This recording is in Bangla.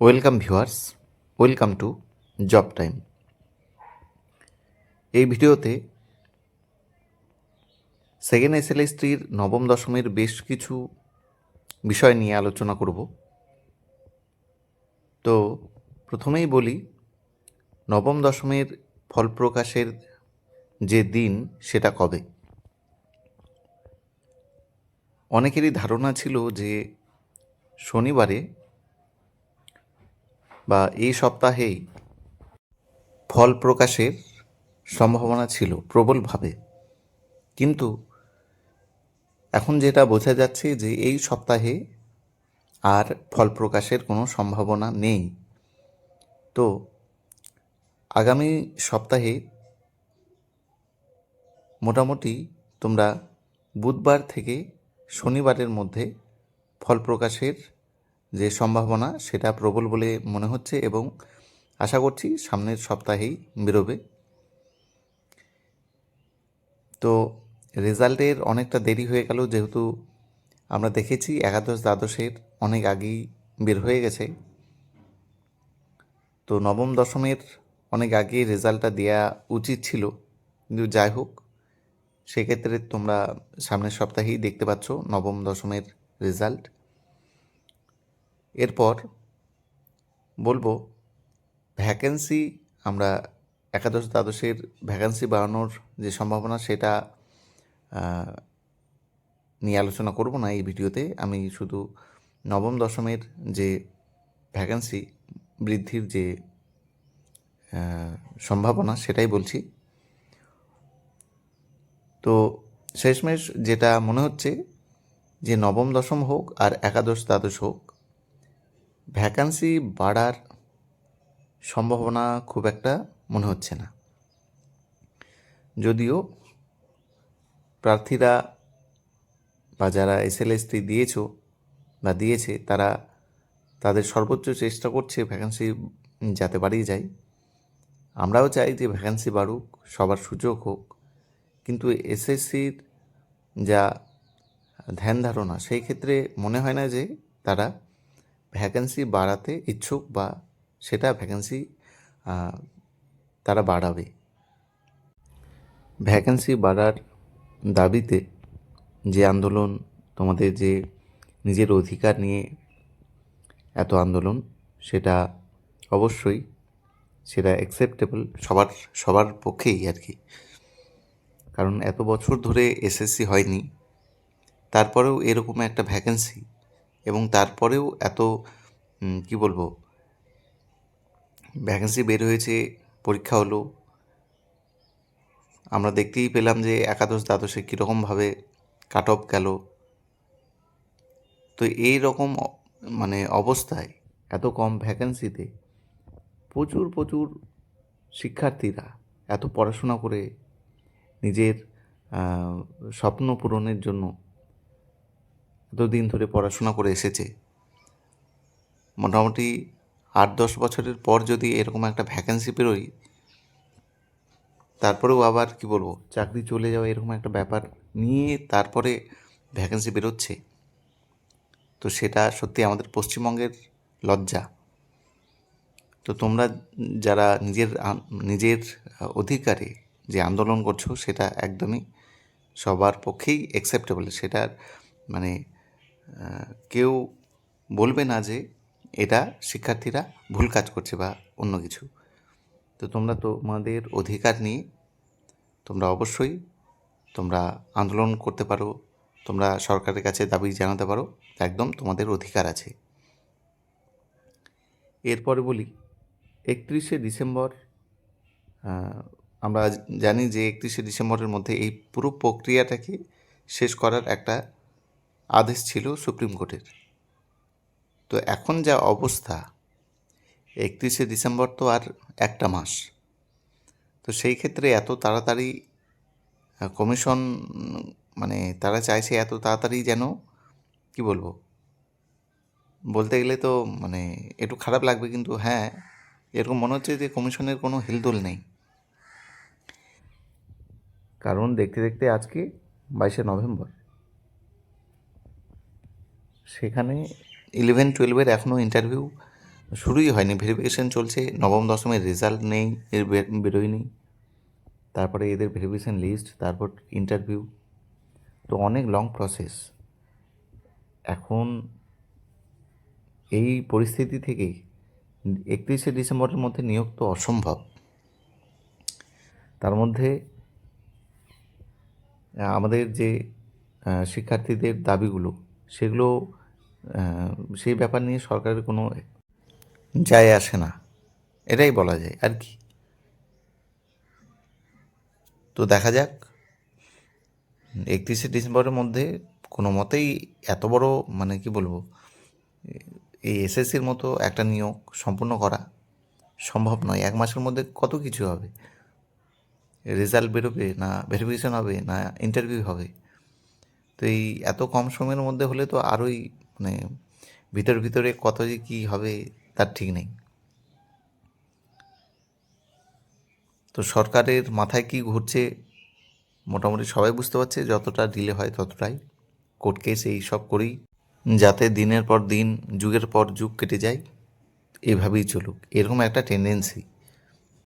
Welcome viewers welcome to job time এই ভিডিওতে সেকেন্ড এসএলএসটির নবম দশমের বেশ কিছু বিষয় নিয়ে আলোচনা করব। তো প্রথমেই বলি, নবম দশমের ফল প্রকাশের যে দিন, সেটা কবে? অনেকেরই ধারণা ছিল যে শনিবারে বা এই সপ্তাহেই ফল প্রকাশের সম্ভাবনা ছিল প্রবলভাবে। কিন্তু এখন যেটা বোঝা যাচ্ছে যে এই সপ্তাহে আর ফল প্রকাশের কোনো সম্ভাবনা নেই। তো আগামী সপ্তাহে মোটামুটি তোমরা বুধবার থেকে শনিবারের মধ্যে ফল প্রকাশের যে সম্ভাবনা সেটা প্রবল বলে মনে হচ্ছে এবং আশা করছি সামনের সপ্তাহেই বেরোবে। তো রেজাল্টের অনেকটা দেরি হয়ে গেল, যেহেতু আমরা দেখেছি একাদশ দ্বাদশের অনেক আগেই বের হয়ে গেছে। তো নবম দশমের অনেক আগেই রেজাল্টটা দেওয়া উচিত ছিল। কিন্তু যাই হোক, সেক্ষেত্রে তোমরা সামনের সপ্তাহেই দেখতে পাচ্ছ নবম দশমের রেজাল্ট। এরপর বলব ভ্যাকেন্সি আমরা একাদশ দ্বাদশের ভ্যাকেন্সি বাড়ানোর যে সম্ভাবনা সেটা নিয়ে আলোচনা করব না এই ভিডিওতে। আমি শুধু নবম দশমের যে ভ্যাকেন্সি বৃদ্ধির যে সম্ভাবনা সেটাই বলছি। তো শেষমেশ যেটা মনে হচ্ছে যে নবম দশম হোক আর একাদশ দ্বাদশ হোক ভ্যাকান্সি বাড়ার সম্ভাবনা খুব একটা মনে হচ্ছে না। যদিও প্রার্থীরা বা যারা এসএলএসটি দিয়েছ বা দিয়েছে, তারা তাদের সর্বোচ্চ চেষ্টা করছে ভ্যাকান্সি যাতে বাড়িয়ে যায়। আমরাও চাই যে ভ্যাকান্সি বাড়ুক, সবার সুযোগ হোক। কিন্তু এসএসসির যা ধ্যান ধারণা, সেই ক্ষেত্রে মনে হয় না যে তারা ভ্যাকেন্সি বাড়াতে ইচ্ছুক বা সেটা ভ্যাকেন্সি তারা বাড়াবে। ভ্যাকেন্সি বাড়ার দাবিতে যে আন্দোলন, তোমাদের যে নিজের অধিকার নিয়ে এত আন্দোলন, সেটা অবশ্যই সেটা অ্যাকসেপ্টেবল সবার সবার পক্ষেই আর কি। কারণ এত বছর ধরে এসএসসি হয়নি, তারপরেও এরকম একটা ভ্যাকেন্সি তারপরেও এত কি বলব ভ্যাকেন্সি বের হয়েছে, পরীক্ষা হলো। আমরা দেখতেই পেলাম যে একাদশ দ্বাদশে কীরকমভাবে কাট অফ গেল। তো এই রকম মানে অবস্থায়, এত কম ভ্যাকেন্সিতে প্রচুর প্রচুর শিক্ষার্থীরা এত পড়াশোনা করে নিজের স্বপ্ন পূরণের জন্য এতদিন ধরে পড়াশোনা করে এসেছে। মোটামুটি আট দশ বছরের পর যদি এরকম একটা ভ্যাকেন্সি বেরোয়, তারপরেও আবার কি বলব, চাকরি চলে যাওয়া এরকম একটা ব্যাপার নিয়ে তারপরে ভ্যাকেন্সি বেরোচ্ছে। তো সেটা সত্যি আমাদের পশ্চিমবঙ্গের লজ্জা। তো তোমরা যারা নিজের নিজের অধিকারে যে আন্দোলন করছ, সেটা একদমই সবার পক্ষেই অ্যাকসেপ্টেবল সেটার মানে কেউ বলবে না যে এটা শিক্ষার্থীরা ভুল কাজ করছে বা অন্য কিছু। তো তোমরা তোমাদের অধিকার নিয়ে তোমরা অবশ্যই তোমরা আন্দোলন করতে পারো, তোমরা সরকারের কাছে দাবি জানাতে পারো, একদম তোমাদের অধিকার আছে। এরপরে বলি, একত্রিশে ডিসেম্বর আমরা জানি যে একত্রিশে ডিসেম্বরের মধ্যে এই পুরো প্রক্রিয়াটাকে শেষ করার একটা আদেশ ছিল সুপ্রিম কোর্টের। তো এখন যা অবস্থা, একত্রিশে ডিসেম্বর তো আর একটা মাস। তো সেই ক্ষেত্রে এত তাড়াতাড়ি কমিশন মানে তারা চাইছে এত তাড়াতাড়ি যেন, কি বলব? বলতে গেলে তো মানে একটু খারাপ লাগবে কিন্তু হ্যাঁ এরকম মনে হচ্ছে যে কমিশনের কোনো হেলদোল নেই। কারণ দেখতে দেখতে আজকে বাইশে নভেম্বর। সেখানে ইলেভেন, টুয়েলভের এখনও ইন্টারভিউ শুরুই হয়নি। ভেরিফিকেশন চলছে, নবম, দশমের রেজাল্ট নেই, এর বেরোয়নি তারপরে এদের ভেরিফিকেশন লিস্ট তারপর ইন্টারভিউ তো অনেক লং প্রসেস এখন এই পরিস্থিতি থেকে একত্রিশে ডিসেম্বরের মধ্যে নিয়োগ তো অসম্ভব। তার মধ্যে আমাদের যে শিক্ষার্থীদের দাবিগুলো, সেগুলো সেই ব্যাপার নিয়ে সরকারের কোনো যায় আসে না। এটাই বলা যায়, আর কি। তো দেখা যাক, একত্রিশে ডিসেম্বরের মধ্যে কোনো মতেই এত বড় মানে কি বলব, এই এসএসসির মতো একটা নিয়োগ সম্পূর্ণ করা সম্ভব নয়। এক মাসের মধ্যে কত কিছু হবে? রেজাল্ট বেরোবে না ভেরিফিকেশন হবে না ইন্টারভিউ হবে? তো এই এত কম সময়ের মধ্যে হলে তো আরোই মানে ভিতর ভিতরে কত যে কী হবে তার ঠিক নেই। তো সরকারের মাথায় কি ঘুরছে মোটামুটি সবাই বুঝতে পারছে, যতটা ডিলে হয় ততটাই। কোর্ট কেস এই সব করেই, যাতে দিনের পর দিন, যুগের পর যুগ কেটে যায়, এভাবেই চলুক। এরকম একটা টেন্ডেন্সি